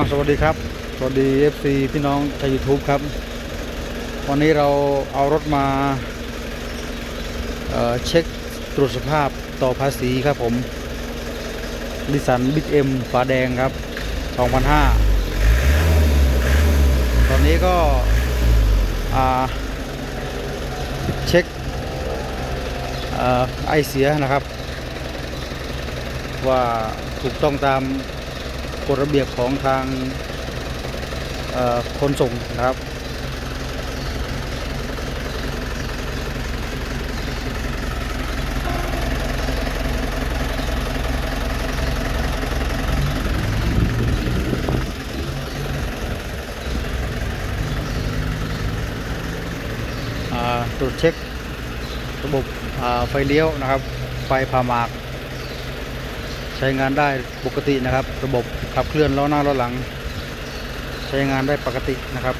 อาสวัสดีครับ สวัสดี FC พี่น้องชาว YouTube ครับ วันนี้เราเอารถมาเเช็คตรวจสภาพต่อภาษีครับผมลิสันบิ๊กเอ็มฝาแดงครับ 2005 ตอนนี้ก็เช็คไอเสียนะครับ ว่าถูกต้องตาม กฎระเบียบของทางเอ่อขนส่งนะครับ ตรวจเช็คระบบไฟเลี้ยวนะครับ ไฟผ่าหมาก ใช้งานได้ปกตินะครับ ระบบขับเคลื่อนล้อหน้าล้อหลัง ใช้งานได้ปกตินะครับ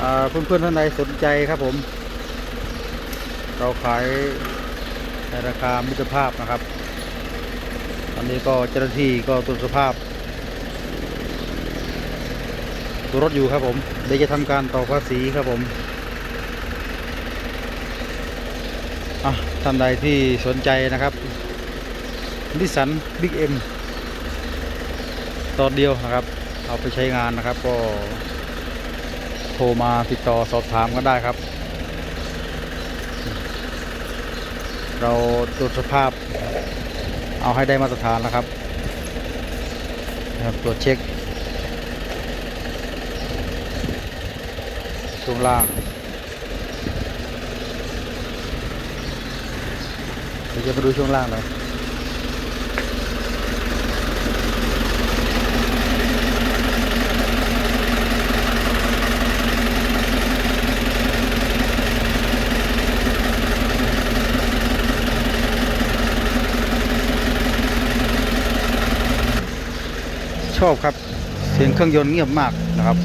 อ่าเพื่อนๆท่านใดสนใจครับผม เราขายในราคามิตรภาพนะครับอันนี้ก็เจ้าหน้าที่ก็ตรวจสภาพตัวรถอยู่ครับผมเดี๋ยวจะทำการต่อภาษีครับผม อะ ท่านใดที่สนใจนะครับนิสสันบิ๊กเอ็มตอนเดียวนะครับ เอาไปใช้งานนะครับ ก็โทรมาติดต่อสอบถามกันได้ครับ เราตรวจสภาพ เอาให้ได้มาตรฐานนะครับนะครับตรวจเช็คช่วงล่าง ดี๋ยวจะมาดูช่วงล่างหน่อยชอบครับ เสียงเครื่องยนต์เงียบมากนะครับ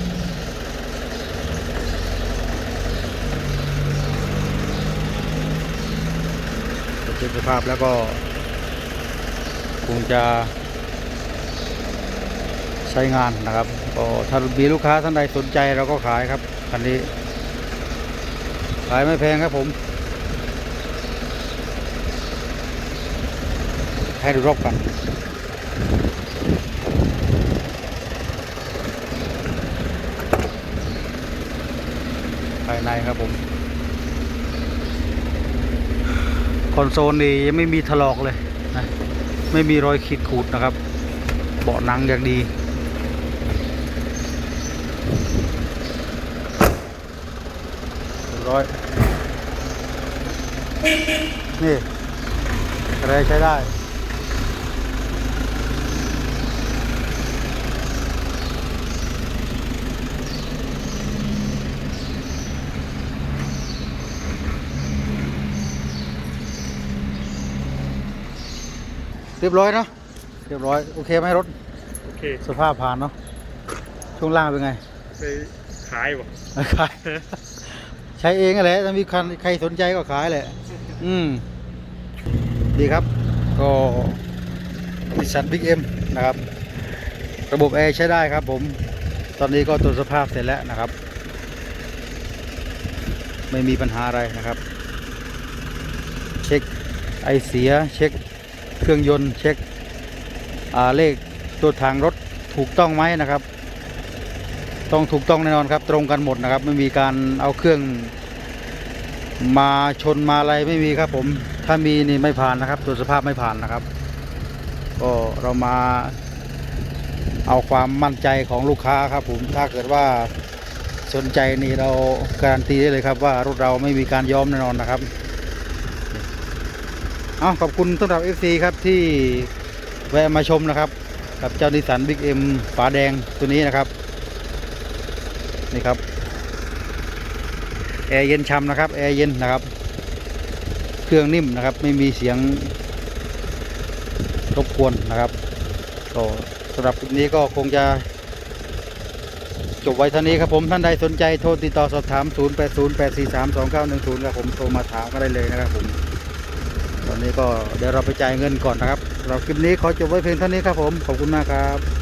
เช็ค สภาพแล้วก็คงจะใช้งานนะครับก็ถ้ามีลูกค้าท่านใดสนใจเราก็ขายครับคันนี้ ขายไม่แพงครับผม ให้ดูรอบกันภายในครับผม คอนโซลนี่ยังไม่มีถลอกเลยนะไม่มีรอยขีดขูดนะครับ เบาะหนังอย่างดีร้อยนี่อะไรใช้ได้ เรียบร้อยเนาะเรียบร้อยโอเคไหมรถโอเคสภาพผ่านเนาะช่วงล่างเป็นไงไปขายบ่ขายใช้เองนั่นแหละถ้ามีใครใครสนใจก็ขายแหละ อืมดีครับ ก็ดิสันบิ๊กเอ็มนะครับ ระบบแอร์ใช้ได้ครับผม ตอนนี้ก็ตรวจสภาพเสร็จแล้วนะครับ ไม่มีปัญหาอะไรนะครับ เช็คไอเสียเช็ค เครื่องยนต์เช็คเลขตัวทางรถถูกต้องไหมนะครับ ต้องถูกต้องแน่นอนครับ ตรงกันหมดนะครับ ไม่มีการเอาเครื่องมาชนมาอะไรไม่มีครับ ผมถ้ามีนี่ไม่ผ่านนะครับตรวสภาพไม่ผ่านนะครับ ก็เรามาเอาความมั่นใจของลูกค้าครับ ผมถ้าเกิดว่าสนใจนี่เราการันตีได้เลยครับว่ารถเราไม่มีการย้อมแน่นอนนะครับ เอาขอบคุณสำหรับ FC ครับที่แวะมาชมนะครับ กับเจ้านิสันบิ๊กเอ็มฝาแดงตัวนี้นะครับ นี่ครับ แอร์เย็นช่ำนะครับ แอร์เย็นนะครับ เครื่องนิ่มนะครับ ไม่มีเสียงรบกวนนะครับก็สำหรับคลิปนี้ก็คงจะ จบไว้เท่านี้ครับผม ท่านใดสนใจโทรติดต่อสอบถาม 0808432910 ครับผม โทรมาถามก็ได้เลยนะครับผม ตอนนี้ก็เดี๋ยวเราไปจ่ายเงินก่อนนะครับเราคลิปนี้ขอจบไว้เพียงเท่านี้ครับผมขอบคุณมากครับ